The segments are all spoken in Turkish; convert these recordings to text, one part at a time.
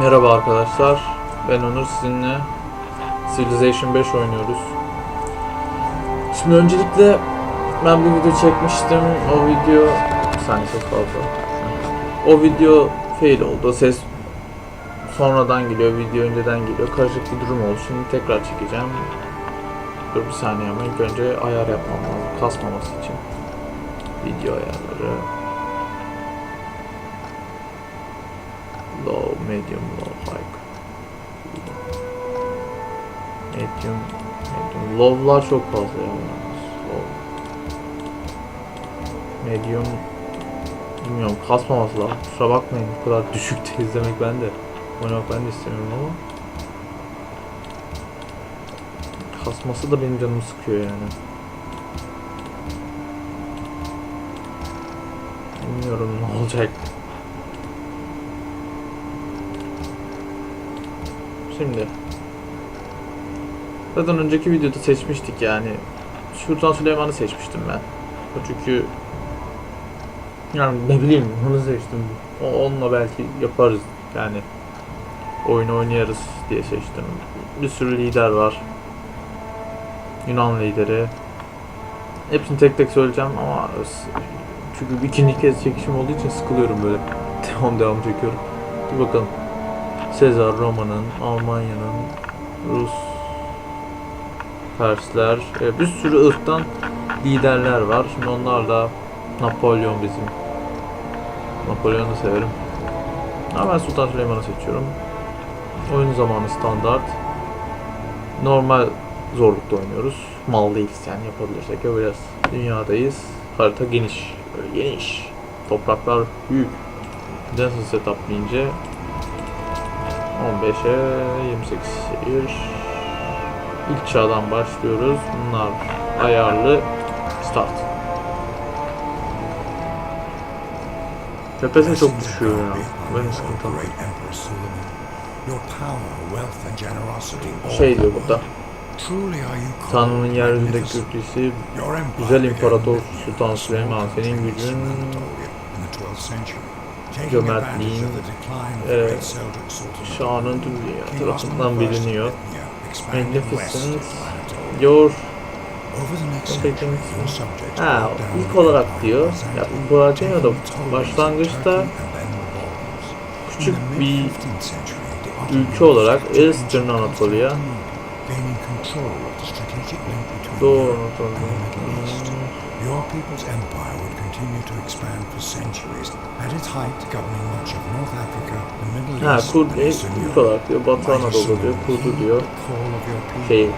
Merhaba arkadaşlar. Ben Onur sizinle Civilization 5 oynuyoruz. Şimdi öncelikle ben bir video çekmiştim. O video bir saniye ses fazla. O video fail oldu. Ses sonradan geliyor, video önceden geliyor. Karışık bir durum oldu. Şimdi tekrar çekeceğim. Dur bir saniye ama ilk önce ayar yapmam lazım. Kasmaması için. Video ayarları. Medium, low, high. Medium, medium. Low'lar çok fazla ya. Low. Medium bilmiyorum kasmaması lazım. Kusura bakmayın bu kadar düşükte izlemek ben de. Oynamak ben de istemiyorum ama. Kasması da benim canımı sıkıyor yani. Bilmiyorum ne olacak. Şimdi. Zaten önceki videoda seçmiştik yani. Sultan Süleyman'ı seçmiştim ben. O çünkü Yani ne bileyim onu seçtim. O- Onunla belki yaparız yani. Oyun oynayarız diye seçtim. Bir sürü lider var. Yunan lideri. Hepsini tek tek söyleyeceğim ama Çünkü ikinci kez çekişim olduğu için sıkılıyorum böyle. Devam devam çekiyorum. Dur bakalım Sezar Roma'nın, Almanya'nın, Rus, Persler, e, bir sürü ırktan liderler var. Şimdi onlar da Napolyon bizim. Napolyon'u severim. Ama ben Sultan Süleyman'ı seçiyorum. Oyun zamanı standart. Normal zorlukta oynuyoruz. Mal değiliz yani yapabilirsek yapacağız. Dünyadayız. Harita geniş. Böyle geniş. Topraklar büyük. Nasıl setup deyince 15'e 28 şehir. İlk çağdan başlıyoruz. Bunlar ayarlı. Start. Tepesi çok düşüyor ya. Benim sıkıntım. Şey diyor burada. Tanrı'nın yeryüzündeki ülkesi güzel imparator Sultan Süleyman senin gücün cömertliğin, e, şanın tüm tarafından biliniyor. Magnificent, your Ha, ilk olarak diyor. Ya bu olarak demiyor da başlangıçta küçük bir ülke olarak Eastern Anatolia, Doğu Anatolia, Your people's empire would continue to expand for centuries, at its height governing much of North Africa, the Middle Ha, East, kur, and e, Eastern Europe. olarak diyor Batı Anadolu diyor, kurdu diyor. Şey,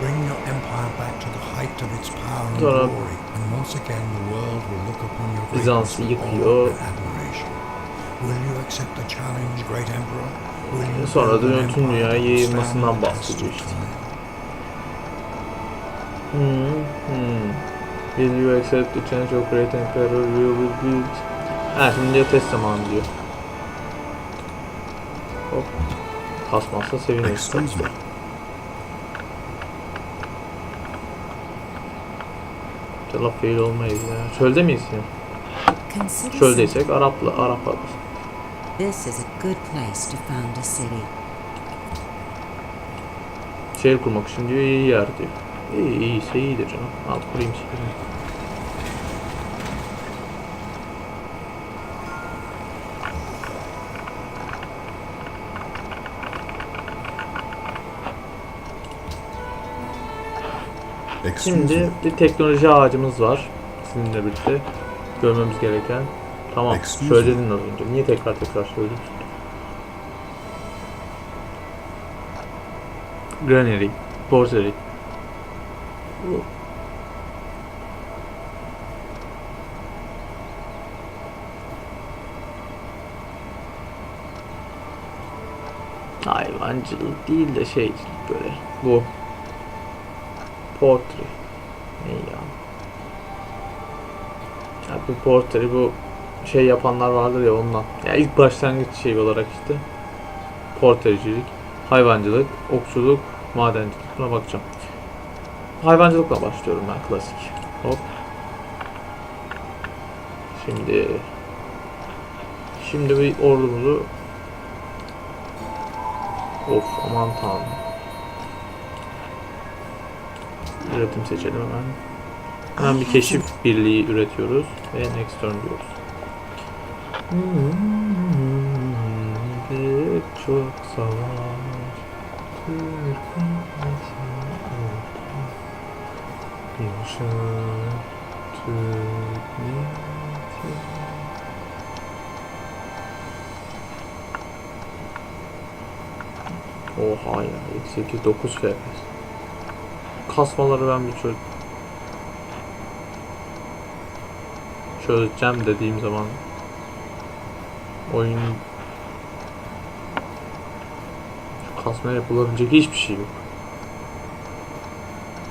Bring your empire back to the height of its power and glory, and once again the world will look upon your greatness with awe and admiration. Will you accept the challenge, great emperor? Will you Sonra da empire dünyaya yayılmasından bahsediyor işte. Hmm, hmm. Will you accept the change of great emperor will be built? Ha şimdi diyor test zamanı diyor. Hop. Kasmazsa me. İnşallah fail olmayız ya. Çölde miyiz ya? Consider Çöldeysek Arapla, Arap alırız. This is a good place to found a city. Şehir kurmak için diyor iyi yer diyor. İyi iyiyse iyidir canım. Al kurayım şehri. Şimdi bir teknoloji ağacımız var. Sizinle birlikte görmemiz gereken. Tamam Excuse söyledin az önce. Niye tekrar tekrar söyledin? Granary, Portery. Bu- Hayvancılık değil de şey böyle. Bu Portrait. Ne ya? Ya bu portrait bu şey yapanlar vardır ya ondan. Ya ilk başlangıç şey olarak işte portrecilik, hayvancılık, okçuluk, madencilik. Buna bakacağım. Hayvancılıkla başlıyorum ben klasik. Hop. Şimdi şimdi bir ordumuzu Of aman tanrım. Üretim seçelim hemen. Hemen bir keşif birliği üretiyoruz ve next turn diyoruz. Pek çok savaş Türk milleti Yaşa Türk Oha ya 8 9 FPS Kasmaları ben bir çöz çözeceğim dediğim zaman oyun şu kasmaya yapılabilecek hiçbir şey yok.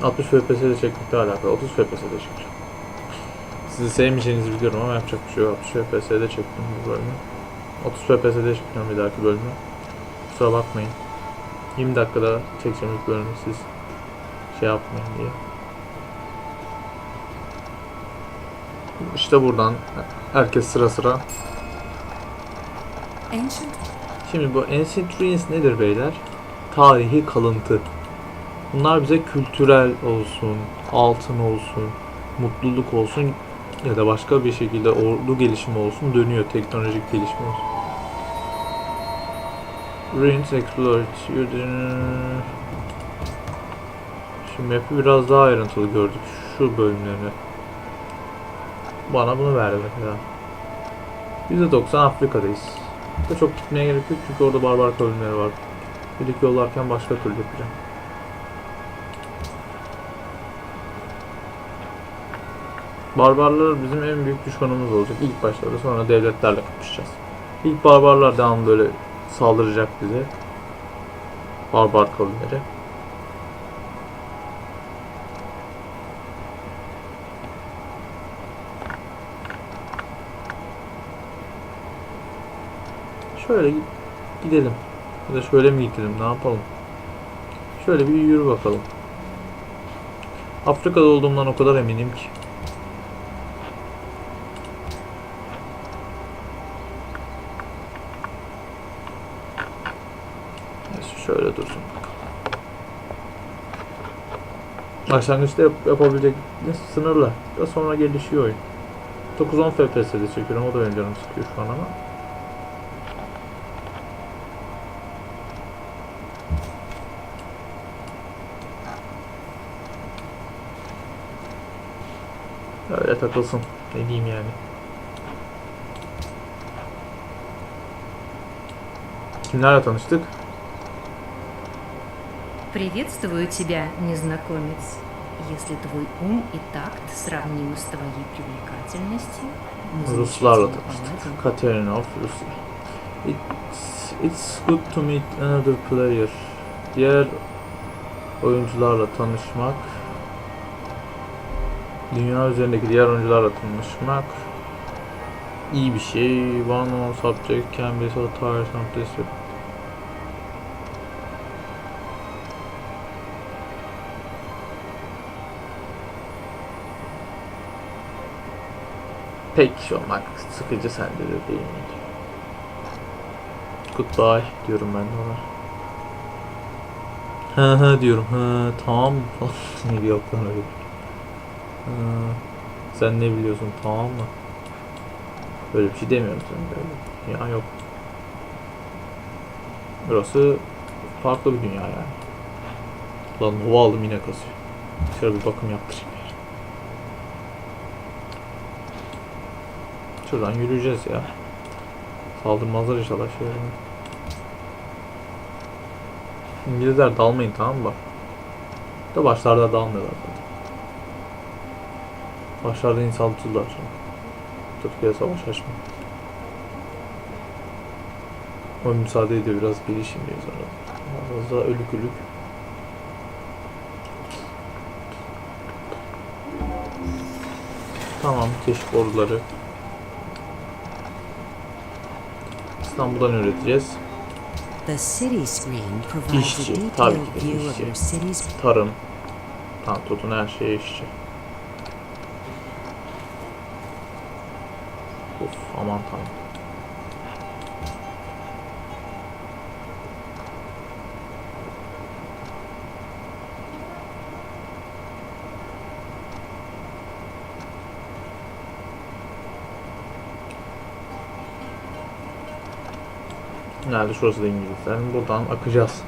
60 FPS'de çekmekle alakalı 30 FPS'de çekeceğim. Sizi sevmeyeceğinizi biliyorum ama yapacak bir şey yok. 60 FPS'de çektim bu bölümü. 30 FPS'de çekeceğim bir dahaki bölümü. Kusura bakmayın. 20 dakikada çekeceğim ilk bölümü siz şey yapmayın diye. İşte buradan herkes sıra sıra. Ancient Şimdi bu Ancient Ruins nedir beyler? Tarihi kalıntı. Bunlar bize kültürel olsun, altın olsun, mutluluk olsun ya da başka bir şekilde ordu gelişimi olsun dönüyor, teknolojik gelişme olsun. Ruins Explored. Şimdi map'i biraz daha ayrıntılı gördük şu bölümlerini. Bana bunu verdi mesela. %90 Afrika'dayız. Da çok gitmeye gerek yok çünkü orada barbar kavimleri var. Birlik yollarken başka türlü yapacağım. Barbarlar bizim en büyük düşmanımız olacak ilk başlarda sonra devletlerle kapışacağız. İlk barbarlar devamlı böyle saldıracak bize. Barbar kavimleri. Şöyle gi- gidelim. Ya da şöyle mi gidelim ne yapalım? Şöyle bir yürü bakalım. Afrika'da olduğumdan o kadar eminim ki. Neyse şöyle dursun. Başlangıçta yap- yapabilecek sınırlı. Da sonra gelişiyor oyun. 9-10 FPS'de çekiyorum. O da benim canım sıkıyor şu an ama. Öyle takılsın. Ne diyeyim yani. Kimlerle tanıştık? Приветствую тебя, незнакомец. Если твой ум и такт сравнимы с твоей привлекательностью, мы Ruslarla замечательно tanıştık. поладим. Katerina of Rusya. It's, it's good to meet another player. Diğer oyuncularla tanışmak. Dünya üzerindeki diğer oyuncularla tanışmak iyi bir şey. One on subject can be so tiresome Pek olmak sıkıcı sende de değil miydi? Goodbye diyorum ben de ona. Ha ha diyorum. Ha tamam falan. Yok lan öyle. Ha, sen ne biliyorsun tamam mı? Böyle bir şey demiyorum sen böyle. Ya yok. Burası farklı bir dünya yani. Lan hava aldım yine kasıyor. Şöyle bir bakım yaptırayım. bari. Şuradan yürüyeceğiz ya. Saldırmazlar inşallah şöyle. İngilizler dalmayın tamam mı? Da başlarda dalmıyorlar zaten. Başlarda insan tutuyorlar sonra. Türkiye savaş açma. O müsaade ediyor biraz gelişim diye sonra. Biraz daha ölük ölük. Tamam keşif orduları. İstanbul'dan üreteceğiz. The city screen provides İşçi, tabii ki de işçi. Tarım. Tamam tutun her şeye işçi. Of aman tanrım. Nerede? Şurası da İngilizlerin. Buradan akacağız.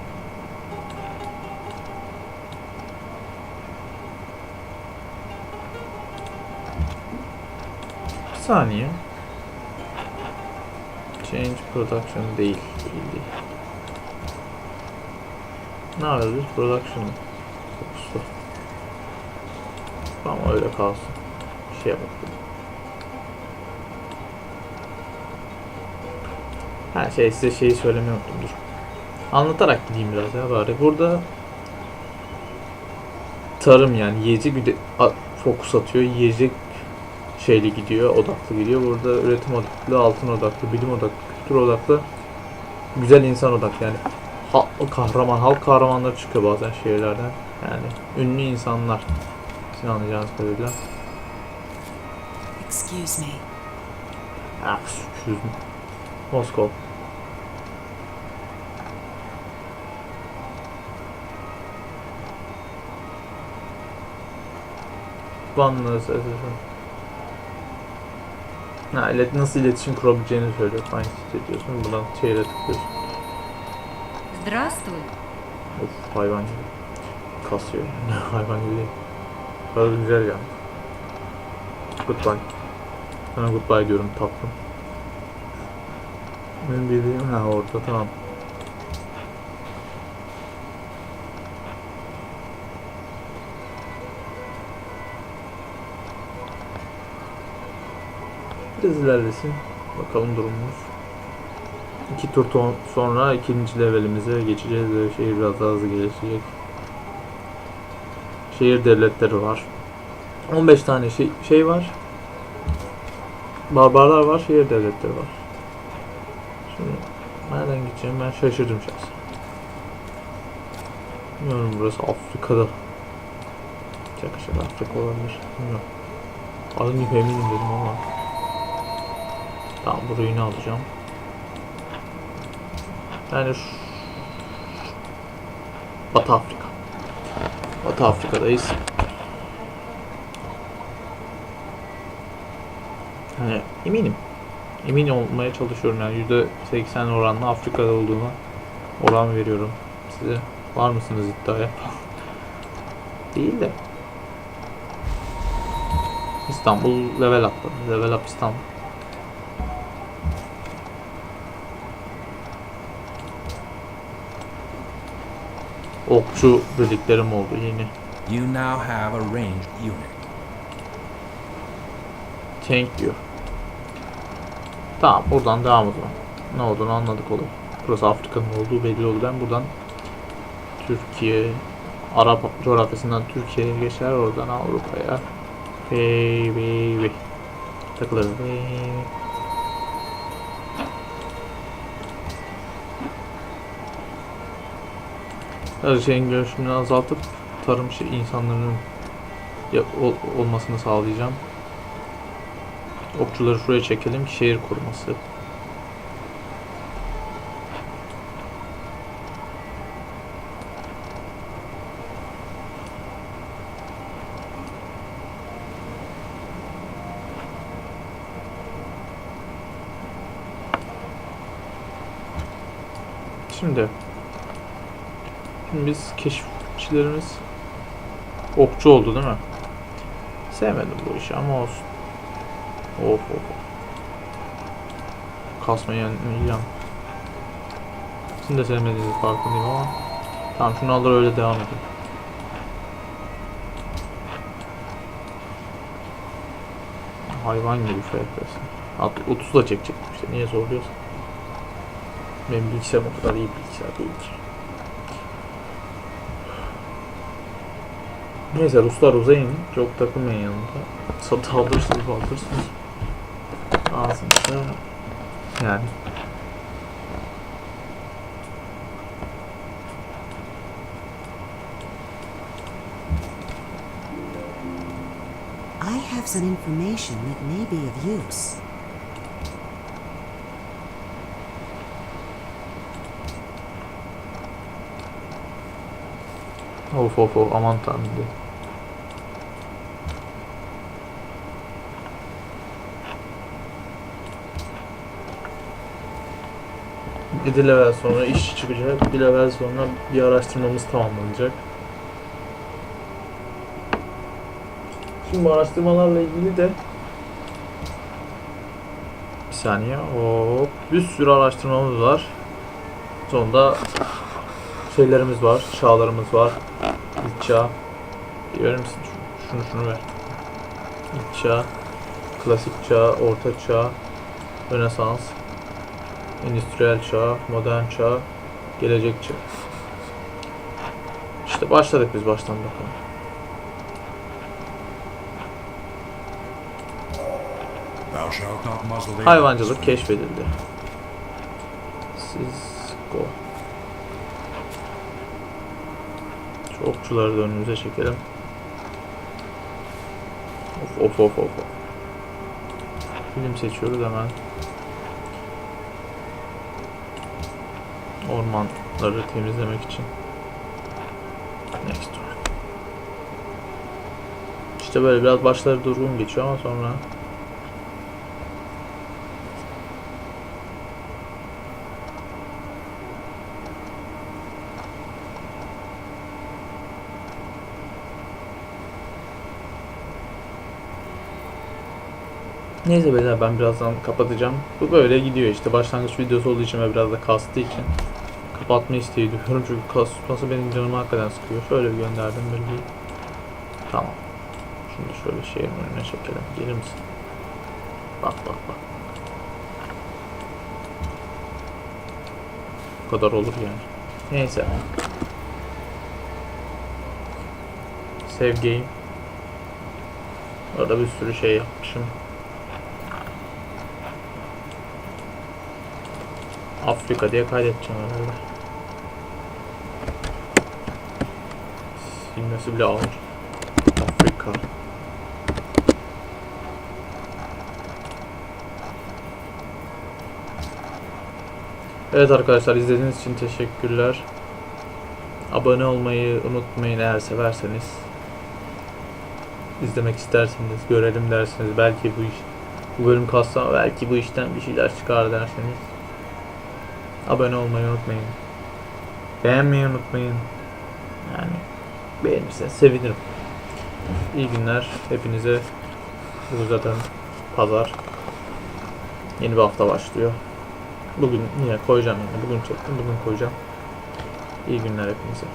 Bir saniye. Change production değil. Değil değil. Ne yapıyoruz? Production. Tamam öyle kalsın. Bir şeye bakalım. Ha şey size şeyi söylemeyi unuttum dur. Anlatarak gideyim biraz ya bari. Burada tarım yani yiyecek üde- a- fokus atıyor. Yiyecek şeyli gidiyor, odaklı gidiyor. Burada üretim odaklı, altın odaklı, bilim odaklı, kültür odaklı, güzel insan odaklı yani. Ha, kahraman, halk kahramanları çıkıyor bazen şehirlerden. Yani ünlü insanlar. Sizin anlayacağınız kadarıyla. Excuse me. Ah, sürpriz mi? Moskova. Vanlı sesleşme. Ha, ilet nasıl iletişim kurabileceğini söylüyor. Aynı hissediyorsun. Buradan şehre tıklıyorsun. Здравствуй. Of hayvan gibi. Kasıyor. hayvan gibi değil. Kadar güzel ya. Goodbye. Sana goodbye diyorum tatlım. Benim bildiğim ha orada tamam. Biraz ilerlesin. Bakalım durumumuz. İki tur sonra ikinci levelimize geçeceğiz ve şehir biraz daha hızlı gelişecek. Şehir devletleri var. 15 tane şey, şey var. Barbarlar var, şehir devletleri var. Şimdi nereden gideceğim ben şaşırdım şahsen. Bilmiyorum burası Afrika'da. Şaka Afrika olabilir. Bilmiyorum. Adım gibi eminim dedim ama. Tamam burayı ne alacağım? Yani. Batı Afrika. Batı Afrika'dayız. Hani eminim. Emin olmaya çalışıyorum yani yüzde seksen oranla Afrika'da olduğuma oran veriyorum size. Var mısınız iddiaya? Değil de. İstanbul level up. Level up İstanbul. Okçu birliklerim oldu yeni. You now have a ranged unit. Tank diyor. Tamam buradan devam edelim. Ne olduğunu anladık oğlum. Burası Afrika'nın olduğu belli oldu. Ben buradan Türkiye, Arap coğrafyasından Türkiye'ye geçer oradan Avrupa'ya. Vey. Takılırız. Vey Her şeyin görüşümünü azaltıp tarım şey, insanların olmasını sağlayacağım. Okçuları şuraya çekelim. Şehir koruması. Şimdi Biz keşifçilerimiz okçu oldu değil mi? Sevmedim bu işi ama olsun. Of of of. Kasmayı yenmeyeceğim. Sizin de sevmediğinizi farkındayım ama. Tamam şunu alır öyle devam edin. Hayvan gibi FPS. Alt 30 da çekecektim işte niye zorluyorsun? Benim bilgisayarım o kadar iyi bilgisayar değildir. Neyse Ruslar uzayın. Çok takılmayın yanında. Satı alırsınız alırsınız. Ağzınıza yani. I have some information that may be of use. Of of of aman tanrım diye. Bir level sonra iş çıkacak. Bir level sonra bir araştırmamız tamamlanacak. Şimdi bu araştırmalarla ilgili de bir saniye. Hop. Bir sürü araştırmamız var. Sonunda şeylerimiz var. Çağlarımız var. İlk çağ. Verir misin? Şunu, şunu ver. İlk çağ. Klasik çağ. Orta çağ. Rönesans. Endüstriyel çağ. Modern çağ. Gelecek çağ. İşte başladık biz baştan bakalım. Hayvancılık keşfedildi. Siz go. Şu okçuları da önümüze çekelim. Of of of of. of. Film seçiyoruz hemen. Ormanları temizlemek için. Next one. İşte böyle biraz başları durgun geçiyor ama sonra Neyse beyler ben birazdan kapatacağım. Bu böyle gidiyor işte başlangıç videosu olduğu için ve biraz da kastığı için kapatma isteği duyuyorum çünkü kasması benim canımı hakikaten sıkıyor. Şöyle bir gönderdim bir. Tamam. Şimdi şöyle şeyin önüne çekelim. Gelir misin? Bak bak bak. Bu kadar olur yani. Neyse. Save game. Orada bir sürü şey yapmışım. Afrika diye kaydedeceğim herhalde. Silmesi bile ağır. Afrika. Evet arkadaşlar izlediğiniz için teşekkürler. Abone olmayı unutmayın eğer severseniz. İzlemek isterseniz, görelim derseniz belki bu iş bu bölüm kalsa belki bu işten bir şeyler çıkar derseniz abone olmayı unutmayın. Beğenmeyi unutmayın. Yani beğenirseniz sevinirim. İyi günler hepinize. Bu zaten pazar. Yeni bir hafta başlıyor. Bugün yine koyacağım yani. Bugün çektim, bugün koyacağım. İyi günler hepinize.